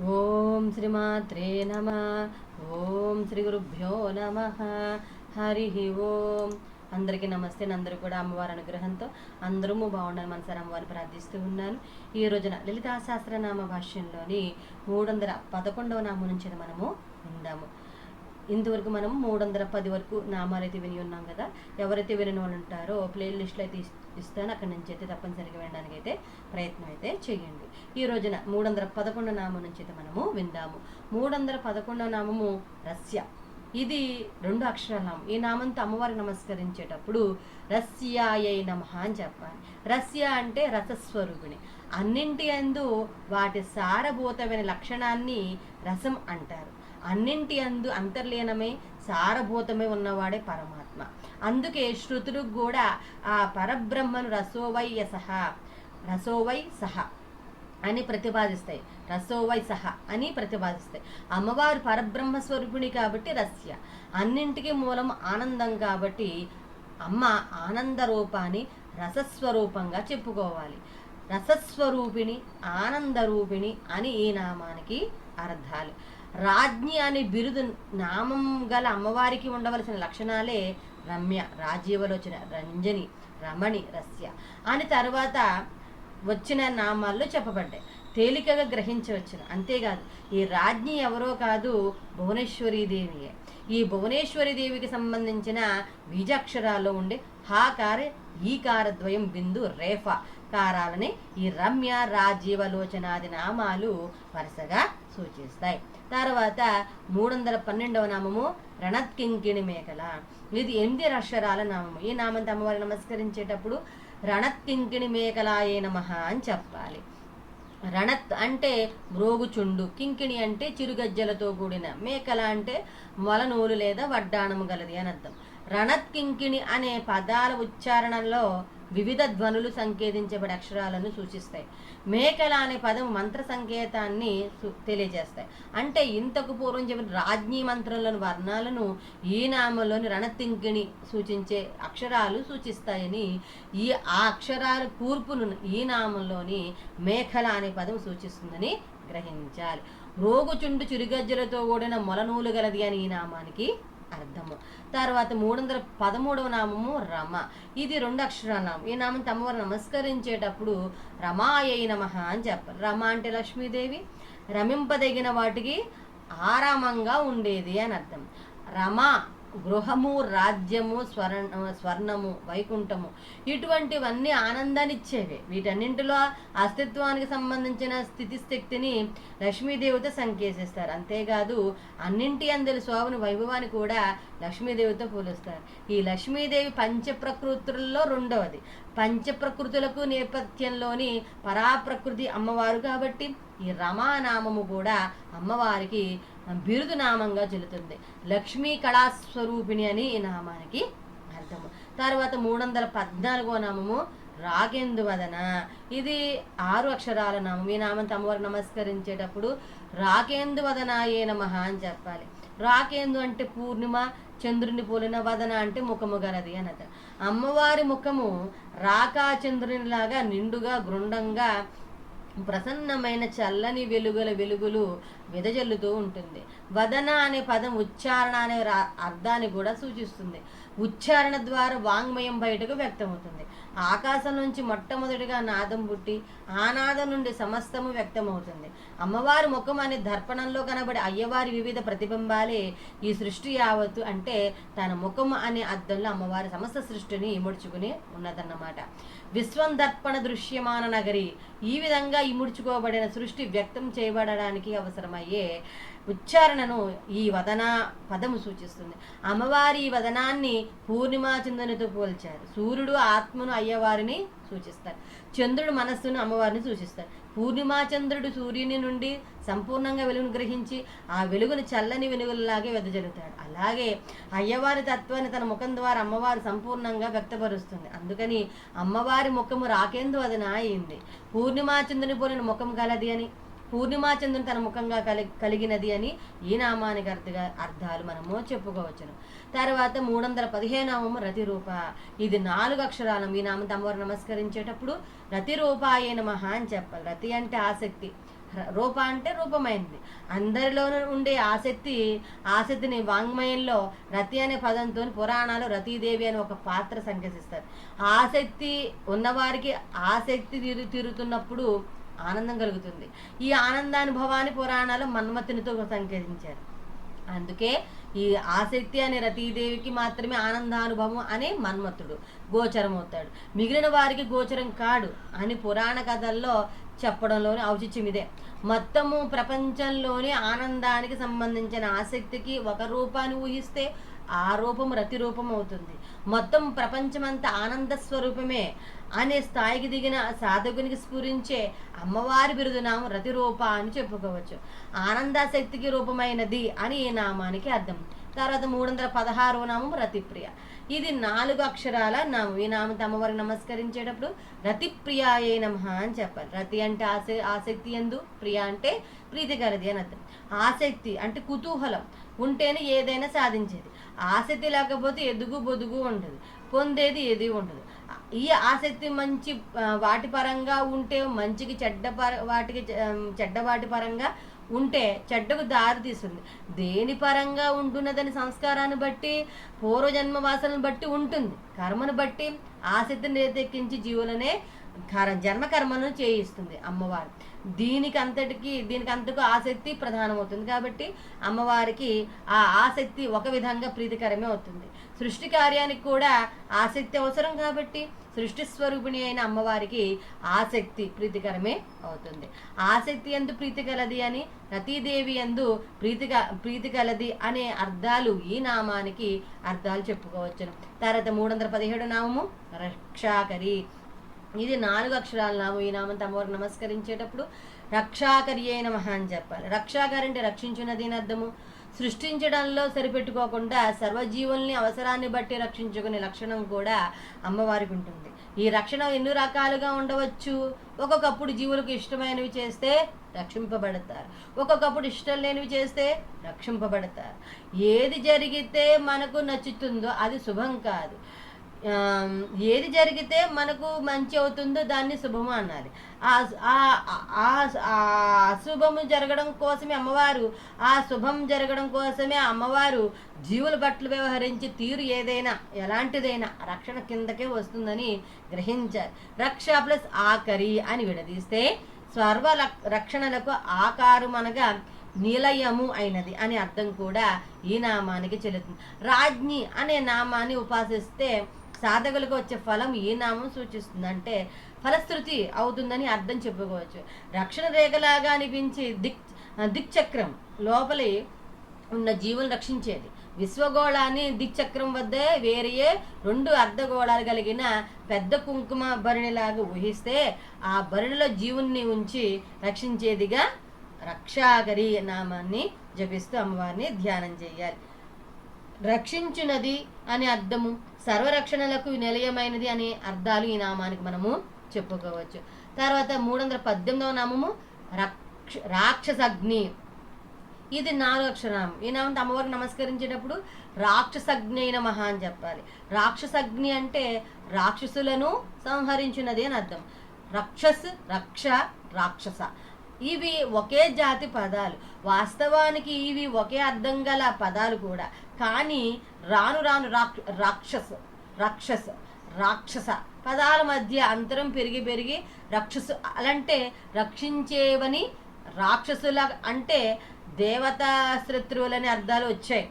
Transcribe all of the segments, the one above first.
ఓం శ్రీమాత్రే నమ ఓం శ్రీ గురుభ్యో నమ హరి ఓం. అందరికీ నమస్తే అందరూ కూడా అమ్మవారి అనుగ్రహంతో అందరూ బాగుండాలి మనసారి అమ్మవారిని ప్రార్థిస్తూ ఉన్నాను. ఈ రోజున లలితా సహస్రనామ భాష్యంలోని మూడు వందల పదకొండవ నామం నుంచి మనము ఉందాము ఇంతవరకు మనం మూడు వందల పది వరకు నామాలు అయితే విని ఉన్నాం కదా ఎవరైతే విని వాళ్ళు ఉంటారో ప్లే లిస్ట్లో అయితే ఇస్- ఇస్తాను. అక్కడి నుంచి అయితే తప్పనిసరిగా వినడానికి అయితే ప్రయత్నం అయితే చేయండి. ఈ రోజున మూడు వందల పదకొండో నామం నుంచి అయితే మనము విందాము. మూడు వందల పదకొండవ నామము రస్య. ఇది రెండు అక్షరాల నామం. ఈ నామంతో అమ్మవారికి నమస్కరించేటప్పుడు రస్యాయై నమ అని చెప్పాలి. రస్య అంటే రసస్వరూపిణి. అన్నింటి అందు వాటి సారభూతమైన లక్షణాన్ని రసం అంటారు. అన్నింటి అందు అంతర్లీనమై సారభూతమై ఉన్నవాడే పరమాత్మ. అందుకే శృతులు కూడా ఆ పరబ్రహ్మను రసోవై యసహ రసోవై సహ అని ప్రతిపాదిస్తాయి. రసోవై సహ అని ప్రతిపాదిస్తాయి. అమ్మవారు పరబ్రహ్మ స్వరూపిణి కాబట్టి రస్య. అన్నింటికి మూలం ఆనందం కాబట్టి అమ్మ ఆనంద రూపాన్ని రసస్వరూపంగా చెప్పుకోవాలి. రసస్వరూపిణి ఆనందరూపిణి అని ఈ నామానికి అర్థాలు. రాజ్ఞి అనే బిరుదు నామం గల అమ్మవారికి ఉండవలసిన లక్షణాలే రమ్య రాజీవలోచన రంజని రమణి రస్య అని తర్వాత వచ్చిన నామాల్లో చెప్పబడ్డాయి. తేలికగా గ్రహించవచ్చును. అంతేకాదు ఈ రాజ్ఞి ఎవరో కాదు భువనేశ్వరీదేవియే ఈ భువనేశ్వరీదేవికి సంబంధించిన బీజాక్షరాల్లో ఉండే హాకార ఈకార ద్వయం బిందు రేఫ కారాలని ఈ రమ్య రాజీవలోచనాది నామాలు వరుసగా సూచిస్తాయి. తర్వాత మూడు వందల పన్నెండవ నామము రణత్కింకిణి మేకల. ఇది ఎనిమిది అక్షరాల నామము. ఈ నామంతో అమ్మవారి నమస్కరించేటప్పుడు రణత్కింకిణి మేకలాయే నమ అని చెప్పాలి. రణత్ అంటే మ్రోగుచుండు కింకిణి అంటే చిరుగజ్జలతో కూడిన మేకల అంటే మొలనూలు లేదా వడ్డాణము గలది అని అర్థం. రణత్ కింకిణి అనే పదాల ఉచ్చారణలో వివిధ ధ్వనులు సంకేతించబడే అక్షరాలను సూచిస్తాయి. మేకల అనే పదం మంత్ర సంకేతాన్ని తెలియజేస్తాయి. అంటే ఇంతకు పూర్వం చెప్పిన రాజ్ఞీ మంత్రంలోని వర్ణాలను ఈ నామంలోని రణతింకిణి సూచించే అక్షరాలు సూచిస్తాయని ఈ ఆ అక్షరాల కూర్పును ఈ నామంలోని మేఖల అనే పదం సూచిస్తుందని గ్రహించాలి. రోగుచుండు చిరుగజ్జలతో కూడిన మొలనూలు గలది అని ఈ నామానికి అర్థము. తర్వాత మూడు వందల పదమూడవ నామము రమ. ఇది రెండు అక్షరాల నామం ఈ నామం తమ్మవారు నమస్కరించేటప్పుడు రమాయ నమ అని చెప్పాలి రమ అంటే లక్ష్మీదేవి. రమింపదగిన వాటికి ఆరామంగా ఉండేది అని అర్థం. రమ గృహము రాజ్యము స్వర్ణ స్వర్ణము వైకుంఠము ఇటువంటివన్నీ ఆనందాన్ని ఇచ్చేవి వీటన్నింటిలో అస్తిత్వానికి సంబంధించిన స్థితిశక్తిని లక్ష్మీదేవితో సంకేతిస్తారు అంతేకాదు అన్నింటి అందరి శోభను వైభవాన్ని కూడా లక్ష్మీదేవితో పోలుస్తారు. ఈ లక్ష్మీదేవి పంచప్రకృతుల్లో రెండవది. పంచ ప్రకృతులకు నేపథ్యంలోని పరాప్రకృతి అమ్మవారు కాబట్టి ఈ రమానామము కూడా అమ్మవారికి బిరుదు నామంగా చెల్లుతుంది. లక్ష్మీ కళాస్వరూపిణి అని ఈ నామానికి అర్థము. తర్వాత మూడు వందల పద్నాలుగో నామము రాగేందు వదన ఇది ఆరు అక్షరాల నామం. ఈ నామం అమ్మవారు నమస్కరించేటప్పుడు రాకేందు వదన ఏ నమ అని చెప్పాలి. రాకేందు అంటే పూర్ణిమ చంద్రుని పోలిన వదన అంటే ముఖము గలది అని అర్థం అమ్మవారి ముఖము రాకాచంద్రునిలాగా నిండుగా గృండంగా ప్రసన్నమైన చల్లని వెలుగుల వెలుగులు విదజల్లుతూ ఉంటుంది. వదన అనే పదం ఉచ్చారణ అనే అర్థాన్ని కూడా సూచిస్తుంది. ఉచ్చారణ ద్వారా వాంగ్మయం బయటకు వ్యక్తమవుతుంది. ఆకాశం నుంచి మొట్టమొదటిగా నాదం పుట్టి ఆ నాదం నుండి సమస్తము వ్యక్తమవుతుంది. అమ్మవారి ముఖం అనే దర్పణంలో కనబడే అయ్యవారి వివిధ ప్రతిబింబాలే ఈ సృష్టి యావత్తు అంటే తన ముఖం అనే అద్దంలో అమ్మవారి సమస్త సృష్టిని ఇముడ్చుకుని ఉన్నదన్నమాట. విశ్వం దర్పణ దృశ్యమాన నగరి. ఈ విధంగా ఇముడ్చుకోబడిన సృష్టి వ్యక్తం చేయబడడానికి అవసరమయ్యే ఉచ్చారణను ఈ వదన పదము సూచిస్తుంది. అమ్మవారి ఈ వదనాన్ని పూర్ణిమా చంద్రునితో పోల్చారు. సూర్యుడు ఆత్మను అయ్యవారిని సూచిస్తారు. చంద్రుడు మనస్సును అమ్మవారిని సూచిస్తారు. పూర్ణిమా చంద్రుడు సూర్యుని నుండి సంపూర్ణంగా వెలుగును గ్రహించి ఆ వెలుగును చల్లని వెలుగులలాగే వెదజల్లుతాడు. అలాగే అయ్యవారి తత్వాన్ని తన ముఖం ద్వారా అమ్మవారు సంపూర్ణంగా వ్యక్తపరుస్తుంది. అందుకని అమ్మవారి ముఖము రాకేందు వదన అయింది. పూర్ణిమా చంద్రుని పోలిన ముఖం గలది అని పూర్ణిమాచంద్రుని తన ముఖంగా కలి కలిగినది అని ఈ నామానికి అర్థగా అర్థాలు మనము చెప్పుకోవచ్చును. తర్వాత మూడు వందల పదిహేనవము రతిరూప. ఇది నాలుగు అక్షరాలు. ఈ నామం అమ్మవారు నమస్కరించేటప్పుడు రతిరూపాయ మహా అని చెప్పాలి. రతి అంటే ఆసక్తి. రూప అంటే రూపమైంది. అందరిలోనూ ఉండే ఆసక్తి ఆసక్తిని వాంగ్మయంలో రతి అనే పదంతో పురాణాలు రతీదేవి అని ఒక పాత్ర సంకేతిస్తారు ఆసక్తి ఉన్నవారికి ఆసక్తి తీరు తీరుతున్నప్పుడు ఆనందం కలుగుతుంది. ఈ ఆనందానుభవాన్ని పురాణాలు మన్మథునితో సంకేతించారు అందుకే ఈ ఆసక్తి అనే రతీదేవికి మాత్రమే ఆనందానుభవం అనే మన్మథుడు గోచరమవుతాడు. మిగిలిన వారికి గోచరం కాడు అని పురాణ కథల్లో చెప్పడంలోని ఔచిత్యం ఇదే. మొత్తము ప్రపంచంలోని ఆనందానికి సంబంధించిన ఆసక్తికి ఒక రూపాన్ని ఊహిస్తే ఆ రూపం రతి రూపం అవుతుంది మొత్తం ప్రపంచమంతా ఆనంద స్వరూపమే అనే స్థాయికి దిగిన సాధకునికి స్ఫురించే అమ్మవారి బిరుదునామం రతి రూప అని చెప్పుకోవచ్చు. ఆనందశక్తికి రూపమైనది అని ఈ నామానికి అర్థం. తర్వాత మూడు వందల పదహారో నామం రతిప్రియ. ఇది నాలుగు అక్షరాల నామం. ఈ నామం అమ్మవారికి నమస్కరించేటప్పుడు రతిప్రియాయే నమ అని చెప్పాలి. రతి అంటే ఆస ఆసక్తి ఎందు ప్రియ అంటే ప్రీతికరది అని అర్థం. ఆసక్తి అంటే కుతూహలం. ఉంటేనే ఏదైనా సాధించేది. ఆసక్తి లేకపోతే ఎదుగు బొదుగు ఉండదు పొందేది ఏది ఉండదు. ఈ ఆసక్తి మంచి వాటి పరంగా ఉంటే మంచికి చెడ్డ పర వాటికి చె- చెడ్డ వాటి పరంగా ఉంటే చెడ్డకు దారి తీస్తుంది. దేని పరంగా ఉంటున్నదని సంస్కారాన్ని బట్టి పూర్వజన్మ వాసనను బట్టి ఉంటుంది. కర్మను బట్టి ఆసక్తిని రేతెక్కించి జీవులనే కర జన్మ కర్మను చేయిస్తుంది అమ్మవారు. దీనికి అంతటికి దీనికి అంతకు ఆసక్తి ప్రధానమవుతుంది. కాబట్టి అమ్మవారికి ఆ ఆసక్తి ఒక విధంగా ప్రీతికరమే అవుతుంది. సృష్టి కార్యానికి కూడా ఆసక్తి అవసరం కాబట్టి సృష్టి స్వరూపిణి అయిన అమ్మవారికి ఆసక్తి ప్రీతికరమే అవుతుంది. ఆసక్తి ఎందు ప్రీతి కలది అని రతీదేవి ఎందు ప్రీతిక ప్రీతి కలది అనే అర్థాలు ఈ నామానికి అర్థాలు చెప్పుకోవచ్చును. తర్వాత మూడు వందల పదిహేడు నామము రక్షాకరి. ఇది నాలుగు అక్షరాల నామం ఈ నామం అమ్మవారికి నమస్కరించేటప్పుడు రక్షాకర్యే అయిన అని చెప్పాలి. రక్షాకర్ అంటే రక్షించున్నది అర్థము. సృష్టించడంలో సరిపెట్టుకోకుండా సర్వజీవుల్ని అవసరాన్ని బట్టి రక్షించుకునే లక్షణం కూడా అమ్మవారికి ఉంటుంది. ఈ రక్షణ ఎన్ని రకాలుగా ఉండవచ్చు. ఒక్కొక్కప్పుడు జీవులకు ఇష్టమైనవి చేస్తే రక్షింపబడతారు. ఒక్కొక్కప్పుడు ఇష్టం లేనివి చేస్తే రక్షింపబడతారు. ఏది జరిగితే మనకు నచ్చుతుందో అది శుభం కాదు. ఏది జరిగితే మనకు మంచి అవుతుందో దాన్ని శుభము అన్నారు ఆ ఆ- అశుభము జరగడం కోసమే అమ్మవారు ఆ శుభం జరగడం కోసమే అమ్మవారు జీవుల బట్టలు వ్యవహరించి తీరు ఏదైనా ఎలాంటిదైనా రక్షణ కిందకే వస్తుందని గ్రహించారు రక్ష ప్లస్ ఆకరి అని విడదీస్తే స్వర్వ రక్షణలకు ఆకారం అనగా నిలయము అయినది అని అర్థం కూడా ఈ నామానికి చెల్లుతుంది. రాజ్ఞి అనే నామాన్ని ఉపాసిస్తే సాధకులకు వచ్చే ఫలం ఈ నామం సూచిస్తుంది అంటే ఫలశ్రుతి అవుతుందని అర్థం చెప్పుకోవచ్చు. రక్షణ రేఖలాగా అనిపించి దిక్ దిక్చక్రం లోపలి ఉన్న జీవులు రక్షించేది. విశ్వగోళాన్ని దిక్చక్రం వద్దే వేరే రెండు అర్ధగోళాలు కలిగిన పెద్ద కుంకుమ భరణిలాగా ఊహిస్తే ఆ భరణిలో జీవుణ్ణి ఉంచి రక్షించేదిగా రక్షాకరి నామాన్ని జపిస్తూ అమ్మవారిని ధ్యానం చేయాలి. రక్షించునది అని అర్థము. సర్వరక్షణలకు నిలయమైనది అనే అర్థాలు ఈ నామానికి మనము చెప్పుకోవచ్చు. తర్వాత మూడు వందల పద్దెనిమిదవ నామము రక్ష రాక్షసగ్ని. ఇది నాలుగు అక్షరనామం ఈ నామం అమ్మవారు నమస్కరించేటప్పుడు రాక్షసగ్ని అయిన మహా అని చెప్పాలి. రాక్షసగ్ని అంటే రాక్షసులను సంహరించినది అని అర్థం. రక్షస్ రక్ష రాక్షస. ఇవి ఒకే జాతి పదాలు. వాస్తవానికి ఇవి ఒకే అర్థం గల పదాలు కూడా. కానీ రాను రాను రాక్ష రాక్షస రాక్షస రాక్షస పదాల మధ్య అంతరం పెరిగి పెరిగి రక్షసు అలంటే రక్షించేవని రాక్షసుల అంటే దేవతా శత్రువులని అర్థాలు వచ్చాయి.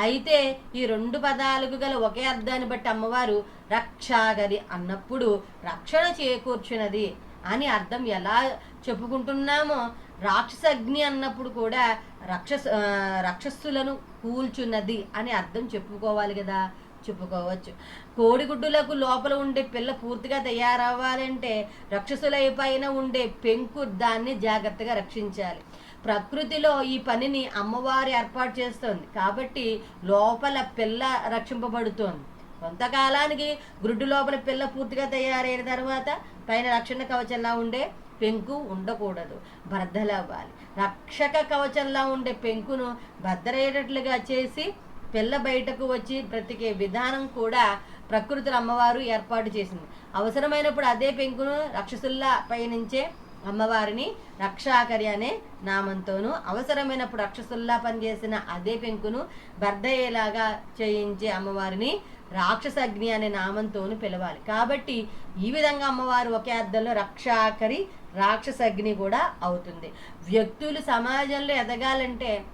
అయితే ఈ రెండు పదాలకు గల ఒకే అర్థాన్ని బట్టి అమ్మవారు రక్షాగరి అన్నప్పుడు రక్షణ చేకూర్చున్నది అని అర్థం ఎలా చెప్పుకుంటున్నామో రాక్షసగ్ని అన్నప్పుడు కూడా రాక్షస ఆ, రాక్షసులను కూల్చున్నది అని అర్థం చెప్పుకోవాలి కదా. చెప్పుకోవచ్చు. కోడిగుడ్డులకు లోపల ఉండే పిల్ల పూర్తిగా తయారవ్వాలంటే రక్షసుల పైన ఉండే పెంకు దాన్ని జాగ్రత్తగా రక్షించాలి. ప్రకృతిలో ఈ పనిని అమ్మవారి ఏర్పాటు చేస్తోంది. కాబట్టి లోపల పిల్ల రక్షింపబడుతోంది. కొంతకాలానికి గుడ్డు లోపల పిల్ల పూర్తిగా తయారైన తర్వాత పైన రక్షణ కవచంలా ఉండే పెంకు ఉండకూడదు. బద్దలవ్వాలి రక్షక కవచంలా ఉండే పెంకును బద్దరయ్యేటట్లుగా చేసి పిల్ల బయటకు వచ్చి బ్రతికే విధానం కూడా ప్రకృతుల అమ్మవారు ఏర్పాటు చేసింది. అవసరమైనప్పుడు అదే పెంకును రక్షసుల్లా పయనించే అమ్మవారిని రక్షాకరి అనే నామంతోనూ అవసరమైనప్పుడు రక్షసుల్లా పనిచేసిన అదే పెంకును బర్దయ్యేలాగా చేయించే అమ్మవారిని రాక్షసగ్ని అనే నామంతోను పిలవాలి. కాబట్టి ఈ విధంగా అమ్మవారు ఒకే అర్థంలో రక్షాకరి రాక్షసగ్ని కూడా అవుతుంది. వ్యక్తులు సమాజంలో ఎదగాలంటే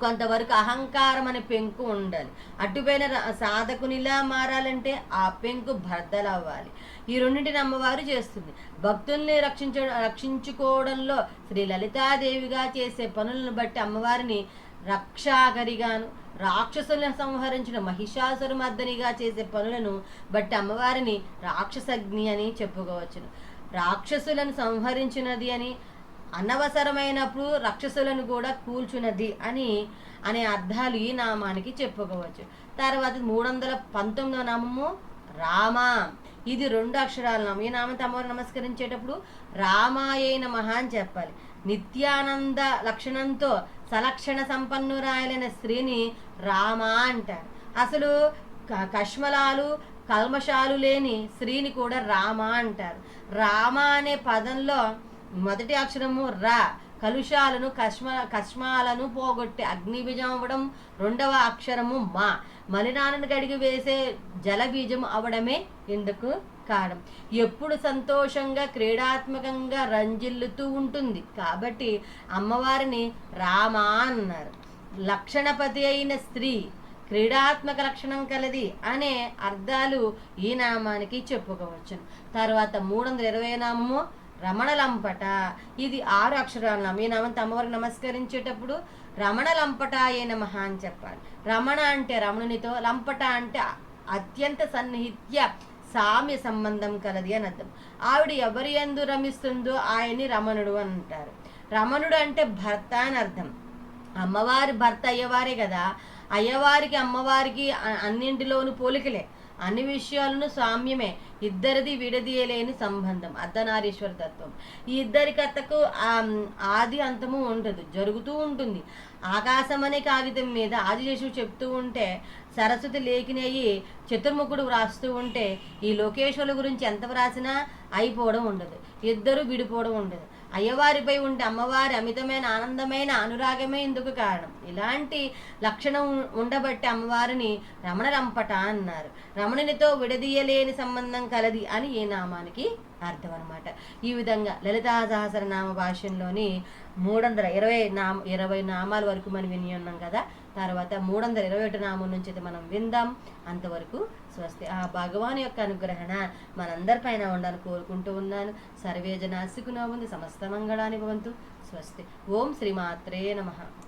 కొంతవరకు అహంకారం అనే పెంకు ఉండాలి. అటుపైన సాధకునిలా మారాలంటే ఆ పెంకు భర్తలవ్వాలి. ఈ రెండింటిని అమ్మవారు చేస్తుంది. భక్తుల్ని రక్షించ రక్షించుకోవడంలో శ్రీ లలితాదేవిగా చేసే పనులను బట్టి అమ్మవారిని రక్షాగరిగాను రాక్షసులను సంహరించిన మహిషాసురమర్దనిగా చేసే పనులను బట్టి అమ్మవారిని రాక్షసగ్ని అని చెప్పుకోవచ్చును. రాక్షసులను సంహరించినది అని అనవసరమైనప్పుడు రాక్షసులను కూడా కూల్చున్నది అని అనే అర్థాలు ఈ నామానికి చెప్పుకోవచ్చు. తర్వాత మూడు వందల పంతొమ్మిదవ నామము రామ. ఇది రెండు అక్షరాల నామం. ఈ నామంతో అమ్మవారు నమస్కరించేటప్పుడు రామాయణ మహా అని చెప్పాలి. నిత్యానంద లక్షణంతో సలక్షణ సంపన్నురాయలైన స్త్రీని రామ అంటారు. అసలు క- కష్మలాలు కల్మషాలు లేని స్త్రీని కూడా రామ అంటారు. రామ అనే పదంలో మొదటి అక్షరము రా కలుషాలను కష్మ కష్మాలను పోగొట్టి అగ్నిబీజం అవ్వడం రెండవ అక్షరము మా. మలినాలను కడిగి వేసే జలబీజం అవడమే ఇందుకు కారణం ఎప్పుడు సంతోషంగా క్రీడాత్మకంగా రంజిల్లుతూ ఉంటుంది. కాబట్టి అమ్మవారిని రామా అన్నారు. లక్షణపతి అయిన స్త్రీ క్రీడాత్మక లక్షణం కలది అనే అర్థాలు ఈ నామానికి చెప్పుకోవచ్చును తర్వాత మూడు వందల ఇరవై నామము రమణలంపట. ఇది ఆరు అక్షరాల నామం. ఈ నామంతో అమ్మవారికి నమస్కరించేటప్పుడు రమణలంపట ఏ మహా అని చెప్పాలి. రమణ అంటే రమణునితో లంపట అంటే అత్యంత సన్నిహిత్య సామ్య సంబంధం కలది అని అర్థం. ఆవిడ ఎవరి ఎందు రమిస్తుందో ఆయన్ని రమణుడు అని అంటారు. రమణుడు అంటే భర్త అని అర్థం. అమ్మవారి భర్త అయ్యవారే కదా. అయ్యవారికి అమ్మవారికి అన్నింటిలోనూ పోలికలే. అన్ని విషయాలను సామ్యమే. ఇద్దరిది విడదీయలేని సంబంధం. అర్ధనారీశ్వర తత్వం. ఈ ఇద్దరి కథకు ఆది అంతము ఉండదు. జరుగుతూ ఉంటుంది. ఆకాశం అనే కాగితం మీద ఆదిశేషుడు చెప్తూ ఉంటే సరస్వతి లేఖినయ్యి చతుర్ముఖుడు వ్రాస్తూ ఉంటే ఈ లోకేశ్వరుల గురించి ఎంత వ్రాసినా అయిపోవడం ఉండదు. ఇద్దరు విడిపోవడం ఉండదు. అయ్యవారిపై ఉండే అమ్మవారి అమితమైన ఆనందమైన అనురాగమే ఇందుకు కారణం. ఇలాంటి లక్షణం ఉండబట్టి అమ్మవారిని రమణ రంపట అన్నారు. రమణునితో విడదీయలేని సంబంధం కలది అని ఈ నామానికి అర్థం అనమాట ఈ విధంగా లలితా సహస్రనామ భాష్యంలోని మూడు వందల ఇరవై నామ ఇరవై నామాల వరకు మనం విని ఉన్నాం కదా. తర్వాత మూడు వందల ఇరవై ఒకటి నామం నుంచి అయితే మనం విందాం. అంతవరకు స్వస్తి ఆ భగవాన్ యొక్క అనుగ్రహణ మనందరిపైన ఉండాలని కోరుకుంటూ ఉన్నాను. సర్వే జన ఉంది సమస్త మంగళాన్ని భవంతు. స్వస్తి. ఓం శ్రీమాత్రే నమః.